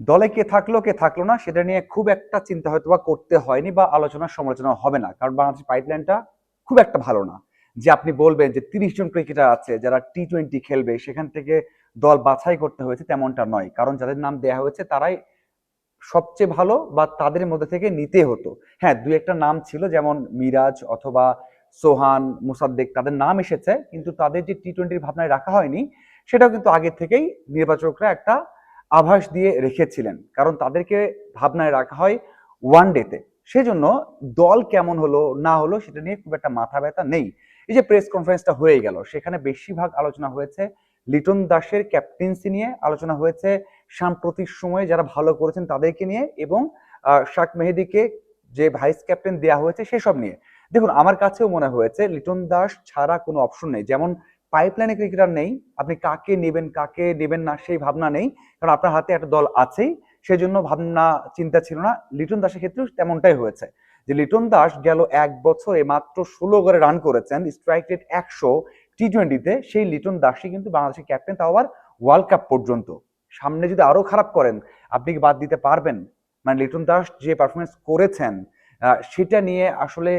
দলে কে থাকল কে থাকল না, সেটা নিয়ে খুব একটা চিন্তা হয়তো বা করতে হয়নি বা আলোচনা সমালোচনা হবে না। কারণ বাংলাদেশের পাইপলাইনটা খুব একটা ভালো না। যে আপনি বলবেন যে তিরিশ জন ক্রিকেটার আছে যারা টি টোয়েন্টি খেলবে, সেখান থেকে দল বাছাই করতে হয়েছে তেমনটা নয়। কারণ যাদের নাম দেয়া হয়েছে, তারাই সবচেয়ে ভালো বা তাদের মধ্যে থেকে নিতে হতো। হ্যাঁ দুই একটা নাম ছিল, যেমন মিরাজ অথবা সোহান মুসাদ্দেক, তাদের নাম এসেছে, কিন্তু তাদের যে টি টোয়েন্টির ভাবনায় রাখা হয়নি, সেটাও কিন্তু আগে থেকেই নির্বাচকরা একটা আভাস দিয়ে রেখেছিলেন। কারণ তাদেরকে ভাবনায় রাখা হয় ওয়ান ডেতে সেজন্য দল কেমন হলো, না হলো, সেটা নিয়ে খুব একটা মাথা ব্যথা নেই। এই যে প্রেস কনফারেন্সটা হয়ে গেল, সেখানে বেশিরভাগ আলোচনা হয়েছে লিটন দাসের ক্যাপ্টেন্সি নিয়ে, আলোচনা হয়েছে সাম্প্রতিক সময়ে যারা ভালো করেছেন তাদেরকে নিয়ে এবং শাক মেহেদিকে যে ভাইস ক্যাপ্টেন দেওয়া হয়েছে সেসব নিয়ে। দেখুন, আমার কাছেও মনে হয়েছে লিটন দাস ছাড়া কোনো অপশন নেই। যেমন পাইপলাইনে ক্রিকেটার নেই। আপনি কাকে নেবেন কাকে নেবেন না, সেই ভাবনা নেই। কারণ আপনার হাতে একটা দল আছেই। সেজন্য ভাবনা, চিন্তা ছিল না। লিটন দাসের ক্ষেত্রেও তেমনটাই হয়েছে। যে লিটন দাস গেল এক বছরে মাত্র ষোলো করে রান করেছেন স্ট্রাইক রেট একশো টি টোয়েন্টিতে সেই লিটন দাসই কিন্তু বাংলাদেশের ক্যাপ্টেন তাও আবার ওয়ার্ল্ড কাপ পর্যন্ত। সামনে যদি আরও খারাপ করেন, আপনি কি বাদ দিতে পারবেন? মানে লিটন দাস যে পারফরমেন্স করেছেন সেটা নিয়ে আসলে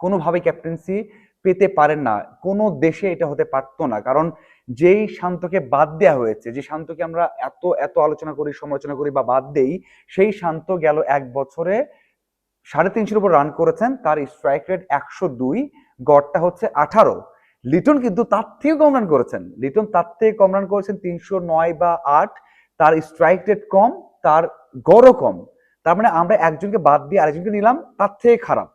কোনোভাবে ক্যাপ্টেন্সি পেতে পারেন না। কোনো দেশে এটা হতে পারতো না। কারণ যেই শান্তকে বাদ দেওয়া হয়েছে, যে শান্তকে আমরা এত এত আলোচনা করি, সমালোচনা করি বা বাদ দেই, সেই শান্ত গেল এক বছরে সাড়ে তিনশোর উপর রান করেছেন। তার স্ট্রাইক রেট একশো দুই, গড়টা হচ্ছে আঠারো। লিটন কিন্তু তার থেকে কম রান করেছেন। লিটন তার থেকে কম রান করেছেন তিনশো নয় বা আট। তার স্ট্রাইক রেট কম, তার গড়ও কম। তার মানে আমরা একজনকে বাদ দিয়ে আরেকজনকে নিলাম, তার থেকে খারাপ।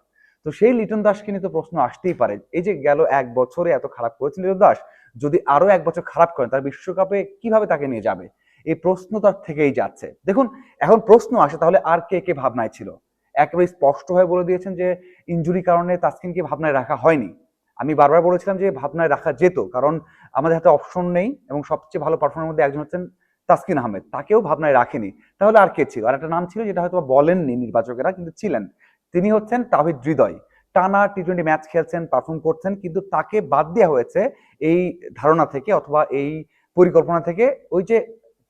তো সেই লিটন দাসকে নিয়ে তো প্রশ্ন আসতেই পারে। এই যে গেল এক বছরে এত খারাপ করেছেন লিটন দাস, যদি আরও এক বছর খারাপ করেন, তার বিশ্বকাপে কীভাবে তাকে নিয়ে যাবে? এই প্রশ্ন তার থেকেই যাচ্ছে। দেখুন, এখন প্রশ্ন আসে, তাহলে আর কে কে ভাবনায় ছিল? একেবারে স্পষ্ট হয়ে বলে দিয়েছেন যে ইনজুরি কারণে তাসকিনকে ভাবনায় রাখা হয়নি। আমি বারবার বলেছিলাম যে, ভাবনায় রাখা যেত, কারণ আমাদের হাতে অপশন নেই এবং সবচেয়ে ভালো পারফর্মার মধ্যে একজন হচ্ছেন তাসকিন আহমেদ। তাকেও ভাবনায় রাখেনি। তাহলে আর কে ছিল? আর একটা নাম ছিল যেটা হয়তো বলেননি নির্বাচকেরা, কিন্তু ছিলেন। তিনি হচ্ছেন তাহিদ হৃদয়। টানা টি টোয়েন্টি ম্যাচ খেলছেন পারফর্ম করছেন, কিন্তু তাকে বাদ দেওয়া হয়েছে এই ধারণা থেকে অথবা এই পরিকল্পনা থেকে। ওই যে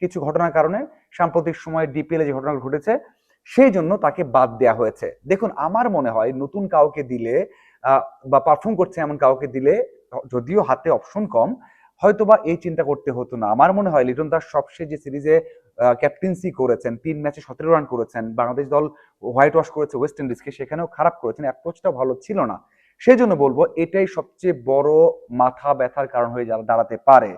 কিছু ঘটনার কারণে সাম্প্রতিক সময়ে ডিপিএল যে ঘটনা ঘটেছে, সেই জন্য তাকে বাদ দেওয়া হয়েছে। দেখুন, আমার মনে হয় নতুন কাউকে দিলে বা পারফর্ম করছে এমন কাউকে দিলে, যদিও হাতে অপশন কম, হয়তোবা এই চিন্তা করতে হতো না। আমার মনে হয় লিটন দাস সবশেষ যে সিরিজে ক্যাপ্টেন্সি করেছেন, তিন ম্যাচে সতেরো রান করেছেন, বাংলাদেশ দল হোয়াইট ওয়াশ করেছে ওয়েস্ট ইন্ডিজকে সেখানেও খারাপ করেছেন অ্যাপ্রোচটা ভালো ছিল না। সেই জন্য বলব এটাই সবচেয়ে বড় মাথা ব্যথার কারণ হয়ে দাঁড়াতে পারে।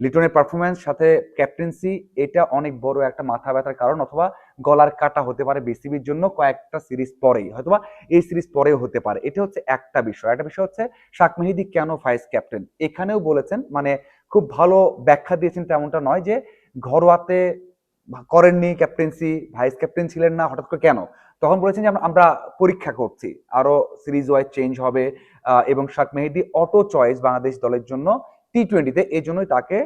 লিটনের পারফরমেন্স সাথে ক্যাপ্টেন্সি এটা অনেক বড় একটা মাথা ব্যথার কারণ, অথবা গলার কাটা হতে পারে বিসিবির জন্য কয়েকটা সিরিজ পরেই, হয়তোবা এই সিরিজ পরেও হতে পারে। এটা হচ্ছে একটা বিষয়। একটা বিষয় হচ্ছে শাক মেহেদি কেন ভাইস ক্যাপ্টেন এখানেও বলেছেন মানে খুব ভালো ব্যাখ্যা দিয়েছেন তেমনটা নয় যে ঘরোয়াতে করেননি ক্যাপ্টেন্সি ভাইস ক্যাপ্টেন ছিলেন না, হঠাৎ করে কেন? তখন বলেছেন যে, আমরা- পরীক্ষা করছি আরও সিরিজ ওয়াইজ চেঞ্জ হবে এবং শাক মেহেদি অটো চয়েস বাংলাদেশ দলের জন্য টি টোয়েন্টিতে এই জন্যই তাকে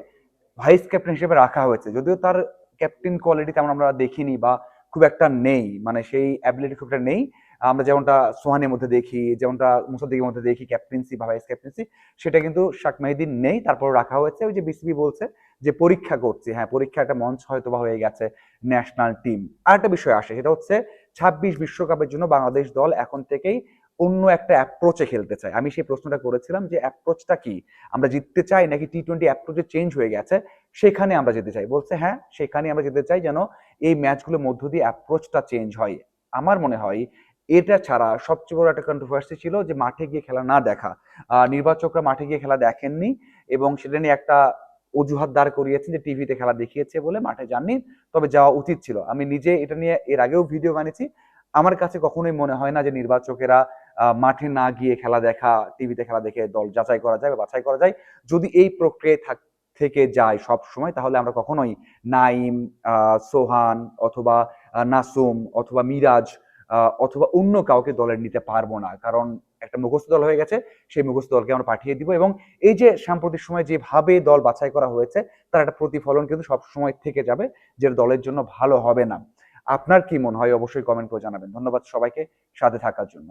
ভাইস ক্যাপ্টেন হিসেবে রাখা হয়েছে। যদিও তার ক্যাপ্টেন কোয়ালিটি তেমন আমরা দেখিনি বা খুব একটা নেই মানে সেই অ্যাবিলিটি খুব একটা নেই আমরা যেমনটা সোহানের মধ্যে দেখি, যেমনটা মুসাদ্দিকের মধ্যে দেখি ক্যাপ্টেন্সি বা ভাইস ক্যাপ্টেন্সি সেটা কিন্তু শাক মেহেদিন নেই। তারপর রাখা হয়েছে, ওই যে বিসিবি বলছে যে পরীক্ষা করছি। হ্যাঁ পরীক্ষা একটা মঞ্চ হয়তো বা হয়ে গেছে ন্যাশনাল টিম আর একটা বিষয় আসে, সেটা হচ্ছে ছাব্বিশ বিশ্বকাপের জন্য বাংলাদেশ দল এখন থেকেই অন্য একটা অ্যাপ্রোচে খেলতে চায়। আমি সেই প্রশ্নটা করেছিলাম যে অ্যাপ্রোচটা কি? আমরা জিততে চাই নাকি টি টোয়েন্টি অ্যাপ্রোচে চেঞ্জ হয়ে গেছে, সেখানে আমরা যেতে চাই। বলছে হ্যাঁ সেখানে আমরা যেতে চাই যেন এই ম্যাচগুলোর মধ্য দিয়ে অ্যাপ্রোচটা চেঞ্জ হয়। আমার মনে হয় এটা ছাড়া সবচেয়ে বড় একটা কন্ট্রোভার্সি ছিল যে মাঠে গিয়ে খেলা না দেখা। নির্বাচকরা মাঠে গিয়ে খেলা দেখেননি এবং সেটা নিয়ে একটা অজুহাত দাঁড় করিয়েছেন যে টিভিতে খেলা দেখিয়েছে বলে মাঠে যাননি, তবে যাওয়া উচিত ছিল। আমি নিজে এটা নিয়ে এর আগেও ভিডিও বানিয়েছি। আমার কাছে কখনোই মনে হয় না যে নির্বাচকেরা মাঠে না গিয়ে খেলা দেখা, টিভিতে খেলা দেখে দল যাচাই করা যায় বা বাছাই করা যায়। যদি এই প্রক্রিয়া থাক, থেকে যায় সব সময়, তাহলে আমরা কখনোই নাইম সোহান অথবা নাসুম অথবা মিরাজ অথবা অন্য কাউকে দলের নিতে পারব না। কারণ একটা মুখস্থ দল হয়ে গেছে, সেই মুখস্থ দলকে আমরা পাঠিয়ে দিব এবং এই যে সাম্প্রতিক সময় যেভাবে দল বাছাই করা হয়েছে, তার একটা প্রতিফলন কিন্তু সব সময় থেকে যাবে যে দলের জন্য ভালো হবে না। আপনার কি মনে হয়? অবশ্যই কমেন্ট করে জানাবেন। ধন্যবাদ সবাইকে, সাথে থাকার জন্য।